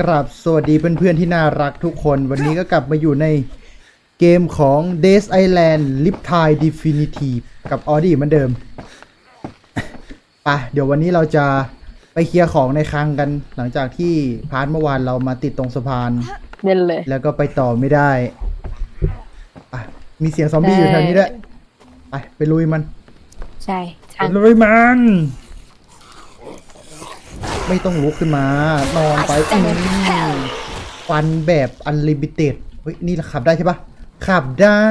กราบสวัสดีเพื่อนๆที่น่ารักทุกคน วันนี้ก็กลับมาอยู่ในเกมของ Days Island Lip Tide Definitive กับออดี้เหมือนเดิมไปเดี๋ยววันนี้เราจะไปเคลียร์ของในคลังกัน หลังจากที่พาร์ทเมื่อวานเรามาติดตรงสะพาน เด่นเลย แล้วก็ไปต่อไม่ได้อะมีเสียงซอมบี้อยู่แถวนี้ด้วย ไปไปลุยมัน ใช่ทางไปลุยมัน ไม่ต้องลุกขึ้นมา นอนไปอืมฟันแบบอันลิมิเต็ดเฮ้ย นี่ขับได้ใช่ปะขับได้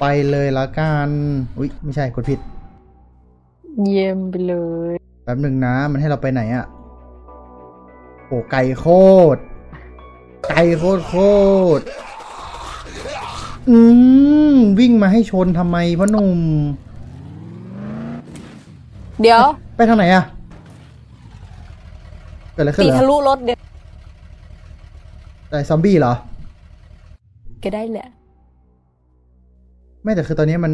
ไปเลยละกันอุ้ยไม่ใช่กดผิด เยี่ยมไปเลยแป๊บหนึ่งนะ มันให้เราไปไหนอะโอ้ไก่โคตร ไก่โคตรโคตร อืม วิ่งมาให้ชนทำไมพ่อหนุ่ม เดี๋ยว ไปทางไหนอะ เกิดอะไรขึ้นตีเหรอทะลุรถเดี๋ยวแต่ซอมบี้เหรอ ก็ได้แหละ ไม่แต่คือตอนนี้มัน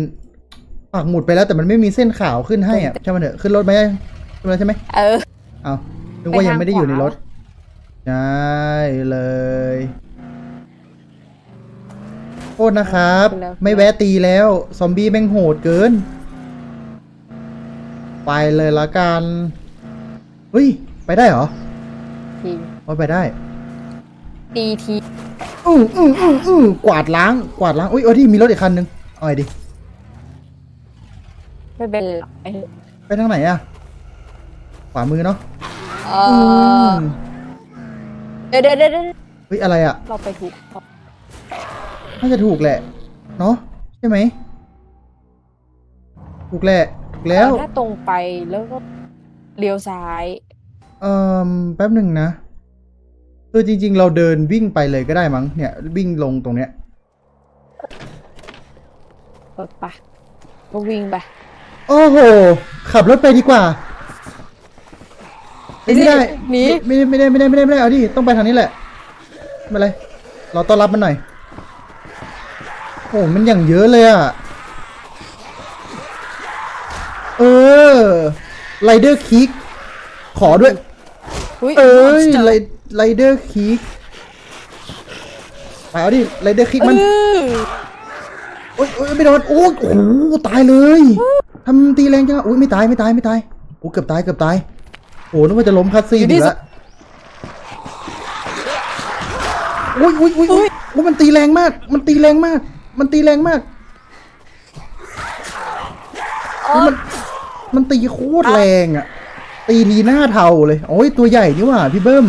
ปักหมุดไปแล้วแต่มันไม่มีเส้นขาวขึ้นให้อะใช่ไหมนเถอะขึ้นรถไหมขึ้นแล้วใช่ไหมเออ เอานึกว่ายังไม่ได้อยู่ในไปทางรขถวาใช่เลยโทษนะครับไม่แวะตีแล้ว ซอมบี้แม่งโหดเกิน ไปเลยละกันเฮ้ย ไปได้เหรอ ทีว่าไปได้ ดีทีอืออืออืออือกวาดล้าง กวาดล้างอุ้ยเออที่มีรถอีกคันนึงเอาไงดิ ไม่เป็นไรไปทางไหนอะขวามือเนาะเออือมเดี๋ยวเดี๋ยวเดี๋ยวเดี๋ยวเฮ้ยอะไรอะเราไปถูกน่าจะถูกแหละ เนาะใช่ไหม ถูกแหละ ถูกแล้ว ถ้าตรงไปแล้วก็เลี้ยวซ้าย เอ่อแป๊บหนึ่งนะคือจริง ๆ เราเดินวิ่งไปเลยก็ได้มั้งเนี่ย วิ่งลงตรงเนี้ยรถไปก็วิ่งไปโอ้โห ขับรถไปดีกว่าเอ้ยไม่ได้หนี ไม่ไม่ได้ไม่ได้ไม่ได้ไม่ได้เอาดิต้องไปทางนี้แหละไม่เป็นไรเราต้อนรับมันหน่อย โอ้มันอย่างเยอะเลยอะเออไรเดอร์คิกขอด้วย อุ้ยเอ้ยไรไรเดอร์คิกไปเอาดิไรเดอร์คิกเอมันอโอ๊ยโอ๊ยไม่โดนโอ้ยโอ้โหตายเลยทำตีแรงจังอะอุ้ยไม่ตายไม่ตายไม่ตายโอ้เกือบตายเกือบตายโอ้นึกว่าจะล้มคัสซีนอยู่แล้วอุ้ยอุ้ยอุ้ยอุ้ยโอ้มันตีแรงมาก มันตีแรงมาก มันตีแรงมากอ๋อมันมันตีโคตรแรงอะ ตีทีหน้าเทาเลย โอ้ยตัวใหญ่นี่หว่าพี่เบิ้ม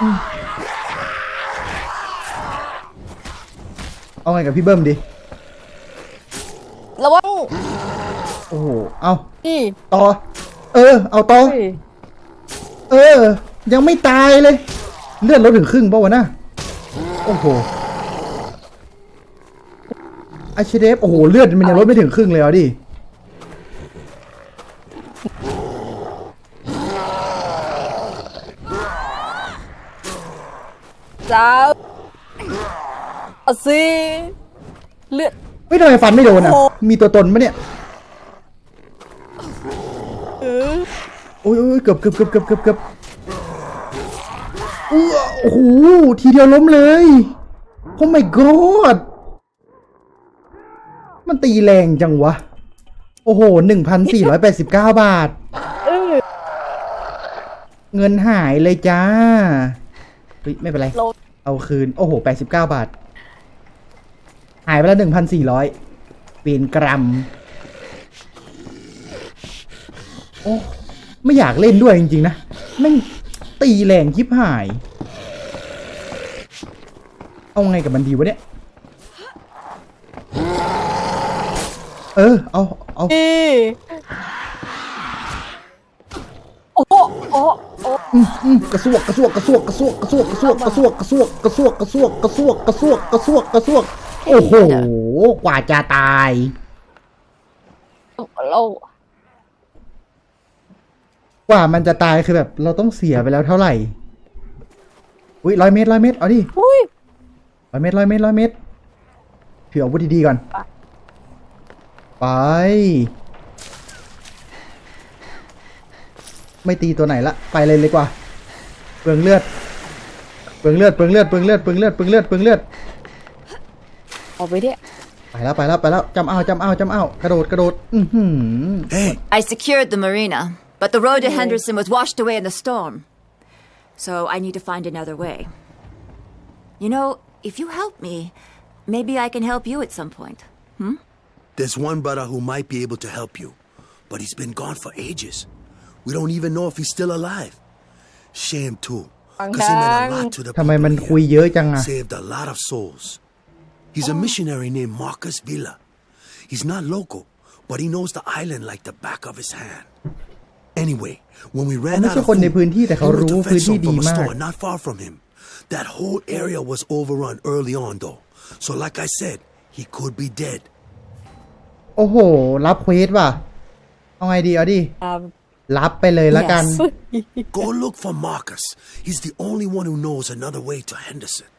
อืมเอาไงกับพี่เบิ้มดิระวังโอ้โหเอานี่ต่อ เออ เอาต่อเฮ้ยเออ ยังไม่ตายเลย เลือดลดถึงครึ่งป่าวะนะโอ้โหไอชเดฟโอ้โห เลือดมันยังลดไม่ถึงครึ่งเลยเหรอดิ จ้าเอาสิเลือด ไม่ทำไมฟันไม่โดนอะ โอ้ มีตัวตนปะเนี่ยเออโอ้ยโอ้ยเกือบเกือบเกือบเกือบเกือบเกือบอื้อโอ้โห ทีเดียวล้มเลย โอ้ my god มันตีแรงจังวะ โอ้โหหนึ่งพันสี่ร้อยแปดสิบเก้าบาท เออเงินหายเลยจ้าเฮ้ยไม่เป็นไร เรา เอาคืน โอ้โหแปดสิบเก้าบาท หายไปแล้วหนึ่งพันสี่ร้อยเป็นกรัม โอ้ไม่อยากเล่นด้วยจริง ๆ นะแม่งตีแรงยิบหาย เอาไงกับมันดีวะเนี่ย เออ เอา เอา กระซวกกระซวกกระซวกกระซวกกระซวกกระซวกกระซวกกระซวกกระซวกกระซวกกระซวกกระซวกกระซวกกระซวกโอ้โหกว่าจะตายเรากว่ามันจะตายคือแบบ เราต้องเสียไปแล้วเท่าไหร่อุ้ยร้อยเมตรร้อยเมตรเอาดิอุ้ยร้อยเมตรร้อยเมตรร้อยเมตรถืออาวุธดีๆก่อน ไป ไปไม่ตีตัวไหนละ ไปเลยเลยกว่า เปลืองเลือด เปลืองเลือด เปลืองเลือด เปลืองเลือด เปลืองเลือด เปลืองเลือด เปลืองเลือด ออกไปเนี่ยไปแล้วไปแล้วไปแล้วจำเอาจำเอาจำเอากระโดดกระโดด อือหือ Hey, I secured the marina, but the road to Henderson was washed away in the storm. So I need to find another way. You know, if you help me, maybe I can help you at some point. there's one brother who might be able to help you, but he's been gone for ages. We don't even know if he's still alive. Shame too, because he meant a lot to the ทำไมมัน people คุย here. เยอะจังอะ Saved a lot of souls. He's a missionary named Marcus Villa. He's not local, but he knows the island like the back of his hand. Anyway, when we ran เขาไม่ out ใช่ of คนใน food, พื้นที่แต่เขา we went รู้ to พื้น fetch ที่ some ดี from a มาก store not far from him. That whole area was overrun early on, though. So, like I said, he could be dead. โอ้โห รับเควสว่ะ เอาไงดีเอาดิ ตาม รับไปเลยละกัน Yes. Go look for Marcus. He's the only one who knows another way to Henderson.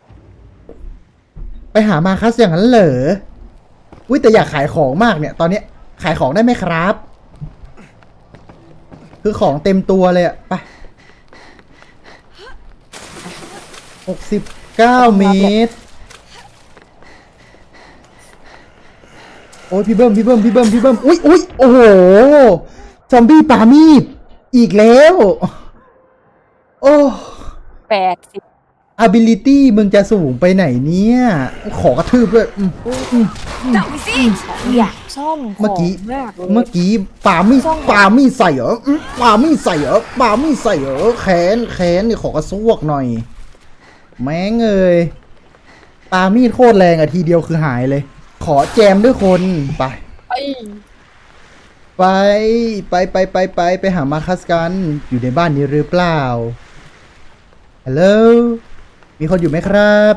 ไปหามาคัสอย่างนั้นเหรออุ้ยแต่อยากขายของมากเนี่ย ตอนเนี้ยขายของได้ไหมครับ คือของเต็มตัวเลยอะไปหกสิบเก้าเมตร โอ้ยพี่เบิ้มพี่เบิ้มพี่เบิ้มพี่เบิ้มอุ้ยอุ้ยโอ้โห ซอมบี้ปามีด อีกแล้ว โอ้แปดสิบ ability มึงจะสูงไปไหนเนี่ย ขอกระทืบด้วยอืมอืม That was it! อยากซ่อมเมื่อกี้ของมากเลย เมื่อกี้ป่ามีป่ามีใส่เหรออืมป่ามีใส่เหรอป่ามีใส่เหรอแขนแขนนี่ขอกระซวกหน่อย แม่งเอ้ยป่ามีดโคตรแรงอะทีเดียวคือหายเลย ขอแจมด้วยคนไป ไอ้ ไป ไปไปไปไปไปหามาคัสกัน อยู่ในบ้านนี้หรือเปล่าฮัลโหลมีคนอยู่ไหมครับ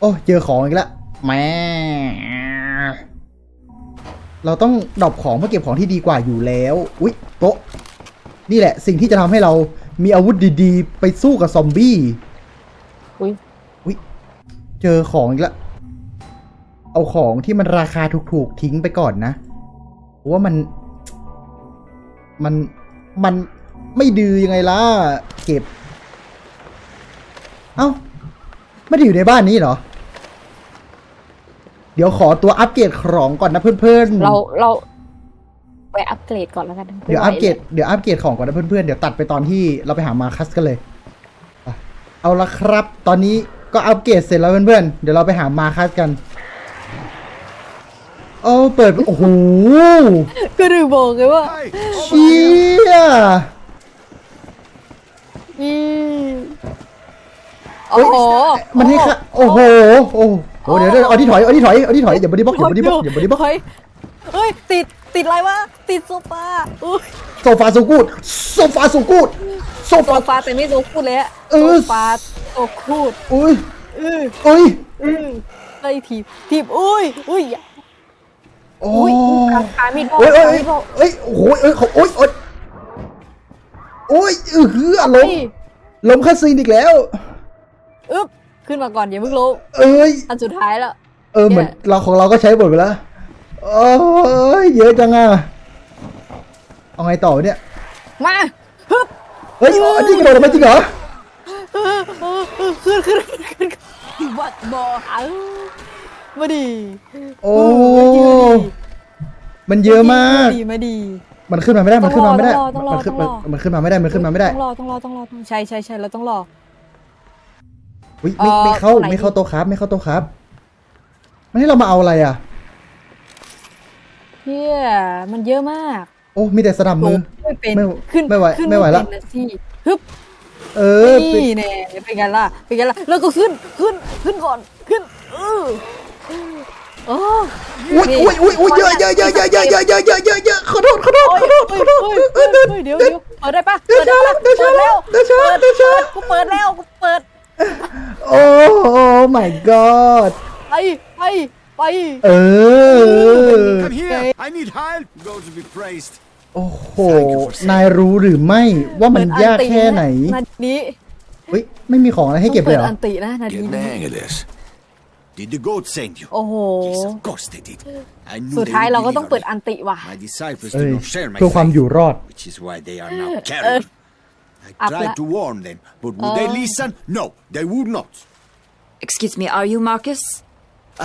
โอ้เจอของอีกแล้วแหม่เราต้องดรอปของเพื่อเก็บของที่ดีกว่าอยู่แล้ว อุ๊ยโต๊ะ นี่แหละ สิ่งที่จะทำให้เรามีอาวุธดีๆ ไปสู้กับซอมบี้ อุ้ยอุ๊ย เจอของอีกแล้ว เอาของที่มันราคาถูกๆ ทิ้งไปก่อนนะเพราะ ว่ามัน มันมันไม่ดื้อยังไงล่ะ เก็บ เอ้า ไม่ได้อยู่ในบ้านนี้เหรอ เดี๋ยวขอตัวอัปเกรดของก่อนนะเพื่อนๆ เราเราไปอัปเกรดก่อนแล้วกันเดี๋ยวอัปเกรดเดี๋ยวอัปเกรดของก่อนนะเพื่อนๆ เดี๋ยวตัดไปตอนที่เราไปหามาคัสกันเลยไปเอาละครับ ตอนนี้ก็อัปเกรดเสร็จแล้วเพื่อนๆ เดี๋ยวเราไปหามาคัสกัน โอ้เปิด โอ้โหก็ดูบอกเลยว่าเชี่ยอืมโอ้โหมันให้ค่ะโอ้โห โอ้โห เดี๋ยวเดี๋ยวเอาที่ถอย เอาที่ถอย เอาที่ถอย อย่าบอดี้บล็อกอย่าบอดี้บล็อกอย่าบอดี้บล็อกเฮ้ยเฮ้ยติด ติดอะไรวะ ติดโซฟาอุ้ยโซฟาสูกูดโซฟาสูกูดโซโซฟาฟาแต่ไม่โซคูดเลยอะเอโซอฟาโซคูดอุ้ยเอออุ้ยเออไล่ทีบทีบอุ้ยอุ้ย โอ้อุ้ยยขาขามีดโอ้ยขาโอ้ยมีดโอ้ยโอ้โหโอ้ยโอ้ยโอ้ยโอ้ยเออหืออารมณ์ลมคาซีนอีกแล้วอึ๊บขึ้นมาก่อนอย่าเพิ่งลงเอ้ยอันสุดท้ายแล้วเออเหมือนเนี่ยเราของเราก็ใช้หมดไปแล้วโอ้ยเยอะจังอะเอาไงต่อเนี่ยมาฮึบเฮ้ยอ๋อจริงกระโดดลงไปจริงเหรอเออเออเออขึ้นขึ้นขึ้น What more? เออ มาดีโอ้เออมันเยอะมาก ดีมาดี มันขึ้นมาไม่ได้ มันขึ้นมาไม่ได้ ต้องรอมันขึ้นต้องรอ มันขึ้นมาไม่ได้ มันขึ้นมาไม่ได้ต้องรอต้องรอต้องรอต้องใช่ใช่ใช่เราต้องรอ อุ๊ยไม่เอ่อไม่เข้าตัวไหน ไม่เข้าโต๊ะครับ ไม่เข้าโต๊ะครับ มันให้เรามาเอาอะไรอะ เฮียมันเยอะมากโอ้ มีแต่สนับมือไม่เป็นไม่ขึ้นไม่ไหวขึ้นไม่ไหวละ เป็นนะสิฮึบเออเป็นนี่แน่เป็นไงล่ะเป็นไงล่ะแล้วก็ขึ้นขึ้นขึ้นก่อนขึ้นเออ โอ้อุ้ยอุ้ยอุ้ยอุ้ยเยอะเยอะเยอะเยอะเยอะเยอะเยอะเยอะเยอะเยอะขอโทษขอโทษโอ้ยขอโทษโอ้ขยอโทษโอ้ยเออโอ้ยเดี๋ยวเดี๋ยวเดี๋ยวเปิดได้ปะเดี๋ยวเปิดได้ปะเดี๋ยวเปิดแล้วเดี๋ยวช้าเดี๋ยวช้ากูเปิดแล้วกูเปิดโอ้ my god ไปไปไปเออ Come here! I need help! Go to be praised. โอ้โห นายรู้หรือไม่ว่ามันยากแค่ไหนนาทีนี้เฮ้ยไม่มีของอะไรให้เก็บเลยเหรปิดออันตินะนาที Did the goat send you? โอ้โห Yes, of course they did. I knew สุด they ท้าย would เราก็ต้อง deliver เปิด me. อันติว่ะ My disciples เอ้ did ย not share my เพื่อความ faith, อยู่รอด which is why they are now carried. I Up tried la- to warn them, but would they Oh. listen? No, they would not. Excuse me, are you Marcus?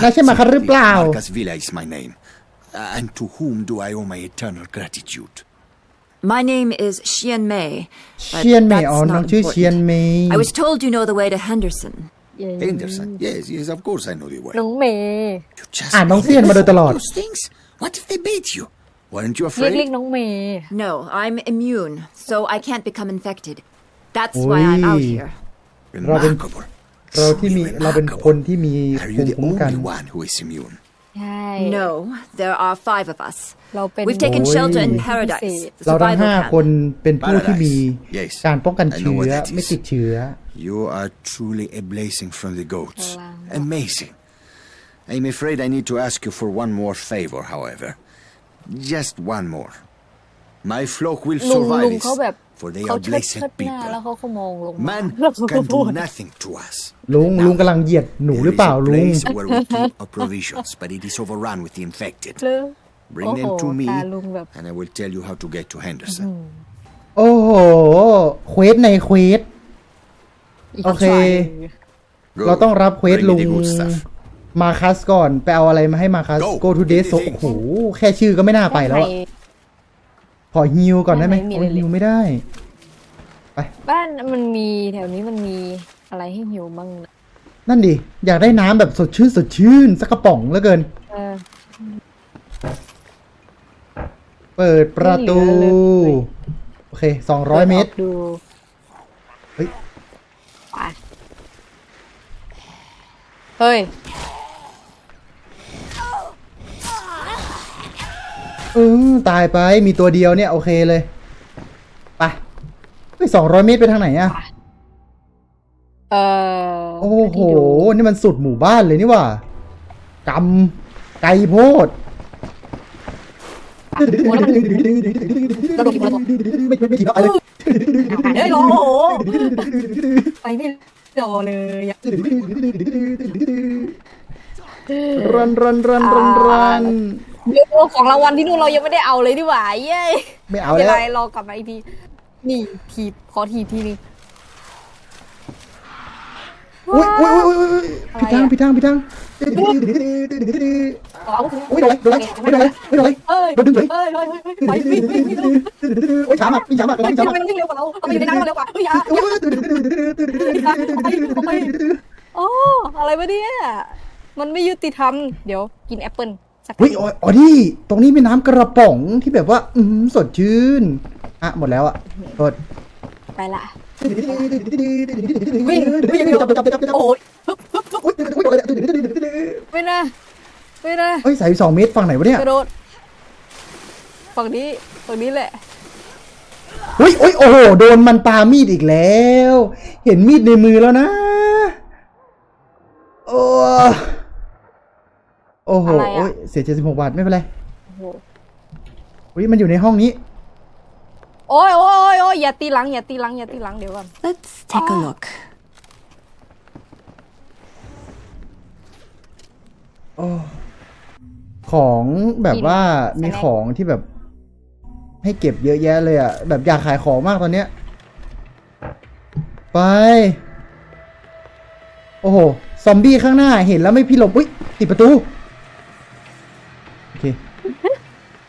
น่าใช่มาคัดหรือเปล่า Marcus Villa is my name. Uh, and to whom do I owe my eternal gratitude? My name is Xian Mei. but เชียนเมย์ that's อ๋อ น้อง not ชื่อเชียน important. เมย์ I was told you know the way to Henderson. Henderson. Yes, yes, of course I know the way. น้องเมย์ You just อ่านน้องเซียนมาโดยตลอด those things. What if they beat you? Weren't you เรียก afraid? เรียกน้องเมย์ No, I'm immune, so I can't become infected. That's why I'm out Oi. here. Remarkable. เราที่มี Truly เราเป็น remarkable. คนที่มี Are ภู you มิ the คุ้มกัน only one who is immune? ใช่ No, there are five of us. เราเป็น We've taken Oi. shelter in Piece. paradise, the เราทั้ง survival ห้า camp. คนเป็นผู้ที่มี Paradise. Yes. การป้องกัน I know เชื้ what อ that is. ไม่ติดเชื้อ You are truly a blazing from the goats. Wow. Amazing. I'm afraid I need to ask you for one more favor, however. Just one more. My flock will ลุง survive ลุง this, เขาแบบ for they เขา are เชิด blessed เชิดหน้าแล้ว people. เขาก็มองลงมา Man แล้วเขาก็ can พูด do nothing to us. ลุงลุงกำลังเหยียดหนูหรือ There เปล่า is a ลุง place where we keep our provisions, but it is overrun with the infected. เลย Bring them โอ้โห to me, ตาลุงแบบ and I will tell you how to get to Henderson. โอ้โหเควสในเควส อีกโอเค ฝ่าย Go. เราต้องรับเควส Bring me ลุง the good stuff. มาคัสก่อน ไปเอาอะไรมาให้มาคัส Go. go to day so โอ้โห แค่ชื่อก็ไม่น่าไปแล้วอะข อฮิวก่อนได้ไหมไม่มีโอ้เลย ฮิวไม่ได้ บ้านมันมีแถวนี้มันมีอะไรให้หิวบ้างนะนั่นดิ อยากได้น้ำแบบสดชื่นสดชื่นสักกระป๋องแล้วเกิน เออ เปิดประตู ไม่เหลือเลย โอเคสองร้อยเมตร ดูเฮ้ย ไปเฮ้ย ออตายไปมีตัวเดียวเนี่ย โอเคเลยไปเฮ้ยสองร้อยเมตรไปทางไหนอะเออโอ้โหที่ดูนี่มันสุดหมู่บ้านเลยนี่หว่ากำไกลโพดกระโดดกระโดดไม่ไม่ไม่ถีบไปเลยเฮ้ยโอ้โหไปไม่รอเลยอะรันรันรันรันรัน เดี๋ยวของรางวัลที่นู่นเรายังไม่ได้เอาเลยดีกว่าเย้ไม่เอาไม่เป็นแล้วไรรอกลับมาอีกทีนี่ทีบขอทีบทีนึงอุ้ยอุ้ยอุ้ยอุ้ยผิดทางผิดทางผิดทางเอาอุ้ยโดนอะไรโดนอะไรไม่โดนอะไรไม่โดนอะไรเอ้ยโดนดึงเลยเอ้ยเอ้ยเอ้ยไปวิ่งวิ่งวิ่งวิ่งโอ้ยช้ามากวิ่งช้ามากวิ่งช้าทำมากไมมันวิ่งเร็วกว่าเราทำไมอยู่ในน้ำมันเร็วกว่าเฮ้ยอย่าโอ้อะไรวะเนี่ยมันไม่ยุติธรรมเดี๋ยวกินแอปเปิ้ล สักเฮ้ยอ๋ออ๋อนี่ตรงนี้มีน้ำกระป๋องที่แบบว่า อืมสดชื่น อะ หมดแล้วอะโทษไปละวิ่งวิ่งเร็วโอ้ยไม่นะไม่นะเฮ้ยสายสองเมตรฝั่งไหนวะเนี่ยกระโดดฝั่งนี้ฝั่งนี้แหละเฮ้ยโอ้ยโอ้โหโดนมันปามีดอีกแล้ว เห็นมีดในมือแล้วนะโอ้ โอ้โหโอ้ยเสียเจ็ดสิบหกบาทไม่เป็นไรโอ้โหเฮ้ยมันอยู่ในห้องนี้ โอ้ยโอ้ยโอ้ยโอ้ยอย่าตีหลังอย่าตีหลังอย่าตีหลังเดี๋ยวก่อน Let's take a look. ของแบบว่ากินมีสแน็ค ของที่แบบ ให้เก็บเยอะแยะเลยอะแบบอยากขายของมากตอนเนี้ย ไป โอ้โห ซอมบี้ข้างหน้าเห็นแล้วไม่พี่หลบอุ้ยติดประตู โอเค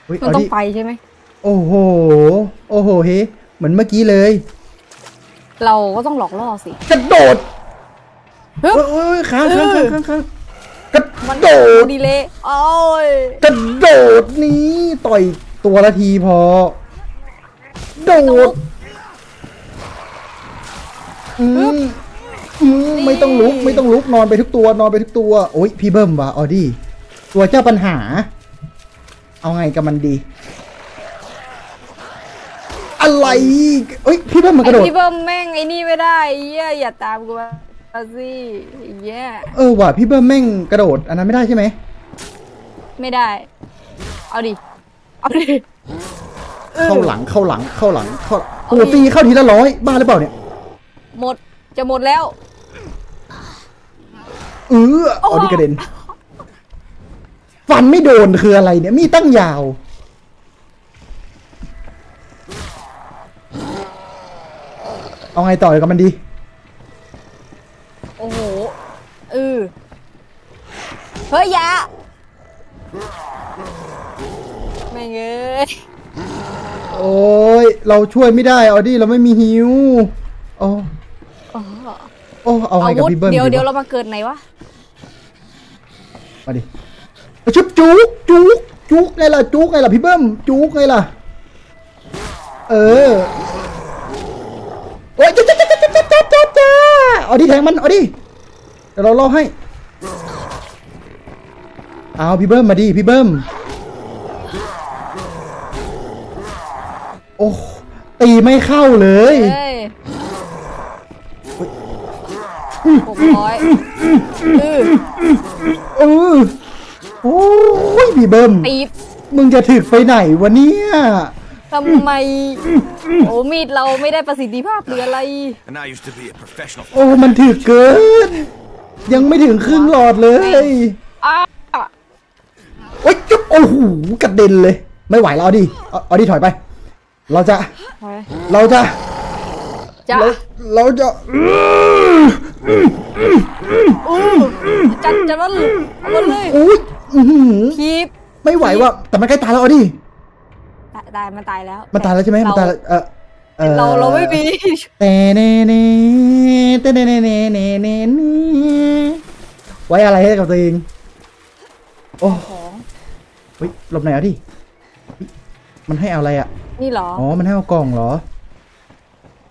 อุ้ยมันเอาต้อดิงไปใช่ไหม โอ้โห โอ้โหเฮ้เหมือนเมื่อกี้เลย เราก็ต้องหลอกล่อสิ กระโดดฮึบเอ้ยเอ้ยค้างค้างค้างค้างค้างกระมันโดด ดีเลยโอ้ยกระโดดนี้ต่อยตัวละทีพอ โดดอืมอืมไม่ต้องลุกไม่ต้องลุกนอนไปทุกตัวนอนไปทุกตัว โอ้ยพี่เบิ้มว่ะออดี้ตัวเจ้าปัญหา เอาไงกับมันดี อะไรเอ้ยพี่เบิ้มมันกระโดดไอพี่เบิ้มแม่งไอ้นี่ไม่ได้เหี้ยอย่าตามกูมาสิเหี้ยเออว่ะพี่เบิ้มแม่งกระโดด อันนั้นไม่ได้ใช่ไหมไม่ได้ เอาดิ เอาดิ เข้าหลังเข้าหลังเข้าหลังเข้าเอาโอ้โหดิตีเข้าทีละร้อยบ้าหรือเปล่าเนี่ยหมดจะหมดแล้ว เออเอาดีกระเด็น ฟันไม่โดนคืออะไรเนี่ย มีดตั้งยาวอเอาไงต่อกับมันดี โอ้โหเออเฮ้ยอยาแม่งเอ้ยโอ้ย เราช่วยไม่ได้ออดี้เราไม่มีฮิวโอ้โอ้เอาไงกับพี่เบิ้ลเดี๋ยวเดี๋ยววะเรามาเกิดไหนวะ มาดิ ชุบจุกจุกจุกไงล่ะจุกไงล่ะพี่เบิ้มจุกไงล่ะ เออโอ้ยจ้าจ้าจ้าจ้าจ้าจ้าจ้าจ้าเอาดิแทงมันเอาดิเดี๋ยวเราล่อให้เอาพี่เบิ้มมาดิพี่เบิ้มโอ้ตีไม่เข้าเลยเฮ้ยหกร้อยเออเออ โอ้ยพี่เบิ้มตีบมึงจะถึกไปไหนวะเนี่ย ทำไม โอ้มีดเราไม่ได้ประสิทธิภาพหรืออะไร And I used to be a professional. โอ้มันถึกเกิน ยังไม่ถึงครึ่งหลอดเลยอ้าโอ้ยจุ๊บโอ้โหกระเด็นเลย ไม่ไหวแล้วเอาดิเอาเอาดิถอยไป เราจะเราจะจะเราเราจะจัดจะมันเอามันเลยอุ้ย อื้อหือคีบ ไม่ไหวว่ะแต่มันใกล้ตายแล้วเอาดิตายตายมันตายแล้วมันตายแล้วใช่ไหมมันตายแล้วเออออ เราเราไม่มีแต่เน่เน่แต่เน่เน่เน่เน่เน่เน่ไว้อะไรให้กับตัวเอง โอ้เฮ้ยหลบไหนอยเอาดิเฮ้ยมันให้เอาอะไรอะ นี่เหรออ๋อ มันให้เอากล่องเหรอ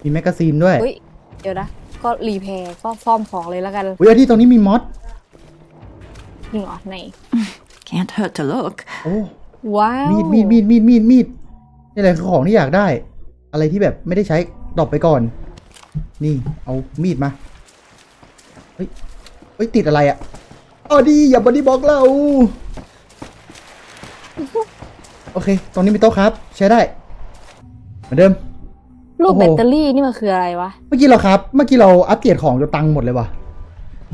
มีแมกกาซีนด้วยเฮ้ยเดี๋ยวนะ ก็รีแพร์ก็ซ่อมของเลยแล้วกัน อุ้ยเอาที่ตรงนี้มีมอส จริงเหรอไหน Can't hurt to look. โอ้ว้าวมีดมีดมีดมีดมีดมีดนี่แหละคือของที่อยากได้ อะไรที่แบบไม่ได้ใช้ดรอปไปก่อน นี่เอามีดมา เฮ้ย เฮ้ย ติดอะไรอะ่ะเอาดีอย่าบอดี้บล็อกเราโอเค ตรงนี้มีโต๊ะครับ ใช้ได้ เหมือนเดิมรูปโอ้โหแบตเตอรี่นี่มันคืออะไรวะ เมื่อกี้เราครับ เมื่อกี้เราอัปเกรดของจนตังค์หมดเลยว่ะ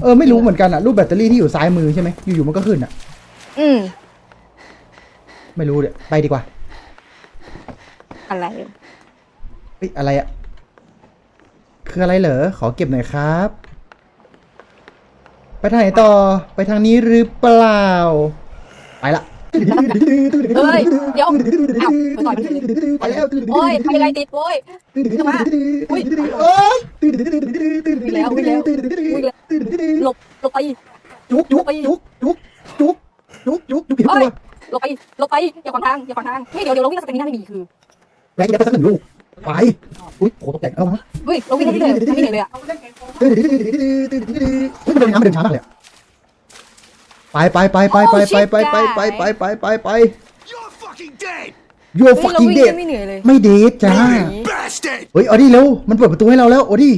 เออไม่รู้เหมือนกันอะรูปแบตเตอรี่ที่อยู่ซ้ายมือใช่ไหมอยู่ๆมันก็ขึ้นอะอืม ไม่รู้เดี๋ยวไปดีกว่าอะไร เฮ้ยอะไรอะคืออะไรเหรอขอเก็บหน่อยครับ ไปทางไหนต่อไปทางนี้หรือเปล่า ไปละ เฮ้ยเดี๋ยวอ้าวไปต่อยมันเลยไปแล้วโอ้ยทำยังไงติดโอ้ยขึ้นมาอุ้ยโอ้ยวิ่งแล้ววิ่งแล้ววิ่งแล้วหลบหลบไปจุกจุกจุกจุกจุกจุกจุกจุกผิดเฮ้ตัยวหลบไปหลบไปอย่าขวางทางอย่าขวางทางเฮ้ยเดี๋ยวเดี๋ยวเราวิ่งแล้วสเตมิน่าไม่มีคือแรงกินแล้วสักหนึ่งลูกไปอุ้ยโหตกใจเอามาเฮ้ยเราวิ่งแล้วไม่เหนื่อยไม่เหนื่อยเลยอะเฮ้ยมันเดินน้ำมันเดินช้ามากเลยอะ ไปไปไปไปไปไปไปไปไปไปไปไปไป You're fucking dead! โยเฮ้ยฟักเรากิ้งวิ่งเดแล้วไม่เหนื่อยเลย ไม่เดทจ้า Bastard! เฮ้ยออดี้เร็ว มันเปิดประตูให้เราแล้วออดี้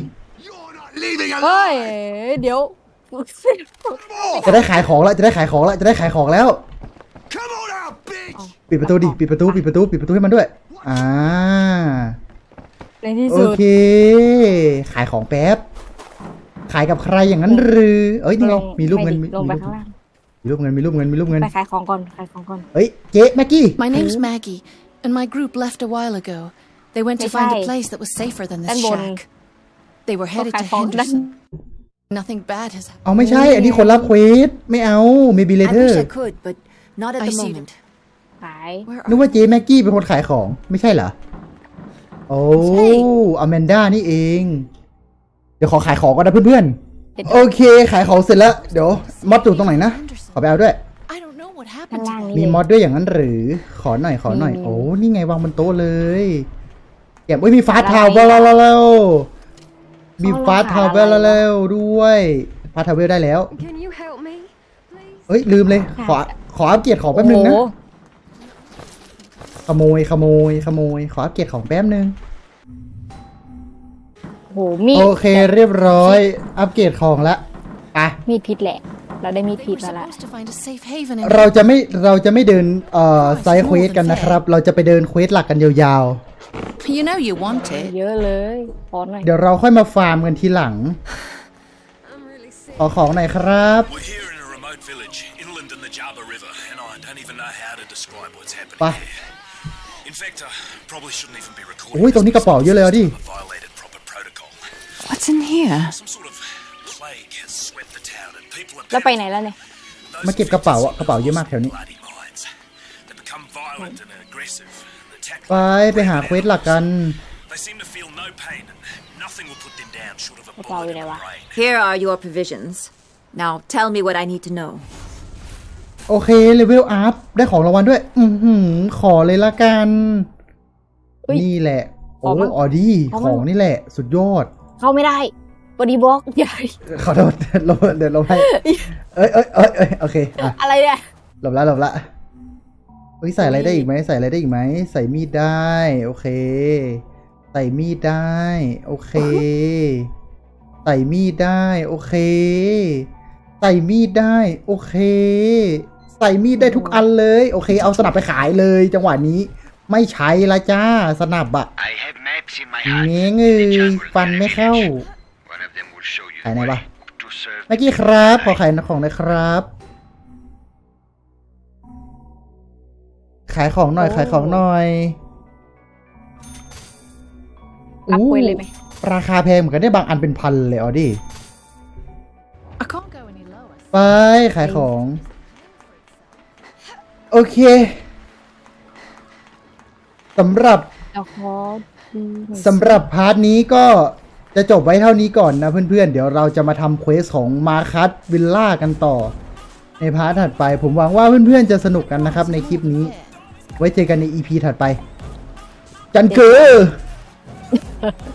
You're not leaving เฮ้ย alive! เดี๋ยว จะได้ขายของแล้วจะได้ขายของแล้วจะได้ขายของแล้ว Come on out, bitch! ปิดประตูดิ ปิดประตูปิดประตูปิดประตูให้มันด้วย อ่า ในที่โอสุดเค ขายของแป๊บ ขายกับใครอย่างนั้นหรือ เอ้ยนี่ไงมีรูปเงินมีลงไปรูปข้างล่าง มีรูปเงินมีรูปเงินมีรูปเงินไปขายของก่อนขายของก่อน เฮ้ยเจ๊แม็กกี้ My name's Maggie, and my group left a while ago. They went to find a Hey. place that was safer than this Danbon. shack. They were headed to Okay, hold on. Henderson. Nothing bad has happened. เอาไม่ใช่ อันนี้คนรับเควสไม่เอา maybe I later wish I could, but not at I the see. moment. ขาย Where นึก are ว่าเจ๊แม็กกี้เป็นคนขายของไม่ใช่เหรอ โอ้อแมนด้านี่เอง เดี๋ยวขอขายของก่อนนะเพื่อนเดี๋ยวๆ โอเค ขายของเสร็จแล้ว เดี๋ยวมอดอยู่ตรงไหนนะ ขอไปเอาด้วย I don't know what ข้าง happened ล่าง to นี่มีเลยมอดด้วยอย่างนั้นหรือ ขอหน่อย ขอหน่อยมีโอ้ นี่ไงวางบนโต๊ะเลยเก็บไว้ยมีฟาสอะไรทาวเวลอะแล้วมีเขาฟาสราทาคาวเวลอะไรวะแล้วด้วยฟาสทาวเวลได้แล้ว Can you help me, please? เฮ้ย ลืมเลย ขอ ขออัปเกรดของแป๊บนึงนะ โอ้โหขโมย ขโมย ขโมย ขออัปเกรดของแป๊บนึง โหมีดโอเคเรียบร้อย อัปเกรดของละไปมีดพิษแหละ เราได้มีด They พิษ were แล้วล่ะ supposed to find a safe haven in เราจะไม่เราจะไม่เดินเอ่อไซด์เควสกันนะครับ เราจะไปเดินเควสหลักกันยาว You know you want it. เยอะเลยขอหน่อยๆ เดี๋ยวเราค่อยมาฟาร์มกันทีหลัง I'm really sick. ขอของหน่อยครับ We're here in a remote village, inland in the Java River, and I don't even know how to describe what's happening ไป here. In fact, I probably shouldn't even be recording. โอ้ยตรงนี้กระเป๋าเยอะเลยอะดิ I violated proper protocol. What's in here? Some sort of plague has swept the town, and people are แล้วไปไหนแล้วเนี่ย Those มาเก็บกระเป๋าอะกระเป๋าเยอะมากแถวนี้ bloody minds. They become violent and aggressive. They attack ไปไปหาเควสหลักกัน They seem to feel no pain, and nothing will put them down short of a Kau tahu bullet in ni, the Wak. brain. Here are your provisions. Now tell me what I need to know. โอเคเลเวลอัพได้ของรางวัลด้วย อือหือขอเลยละกันอุ๊ยนี่แหละ โอ้ขอมั้งออดี้ขอขมั้งองนี่แหละ สุดยอด เข้าไม่ได้บอดี้บล็อกใหญ่ขอโทษเราเดี๋ยวเราให้เอ้ยเอ้ยเอ้ยเอ้ยโอเคอะอะไรเนี่ยหลบละหลบละเฮ้ยใส่อะไรได้อีกไหมใส่อะไรได้อีกไหมใส่มีดได้ โอเค ใส่มีดได้ โอเค ใส่มีดได้ โอเค ใส่มีดได้ โอเค ใส่มีดได้ทุกอันเลย โอเค เอาสนับไปขายเลยจังหวะนี้ ไม่ใช้ละจ้าสนับอะ I have maps in my เงี้ยเงยฟันไม่เข้า One of them will show you ขายไหนวะ to serve เมื่อกี้ครับ ขอขายของหนะครับ ขายของหน่อย ขายของหน่อยรับอู้เควสเลยไหมราคาแพงเหมือนกันได้บางอันเป็นพันเลยออดิ I can't go any lower. ไป ขายของ โอเค สำหรับเดี๋ยวขอดูหน่อยสำหรับพาร์ทนี้ก็จะจบไว้เท่านี้ก่อนนะเพื่อนๆ เดี๋ยวเราจะมาทำเควสของมาคัสวิลล่ากันต่อ ในพาร์ทถัดไป ผมหวังว่าเพื่อนๆ จะสนุกกันนะครับในคลิปนี้ ไว้เจอกันใน EP ถัดไป จันเกอ I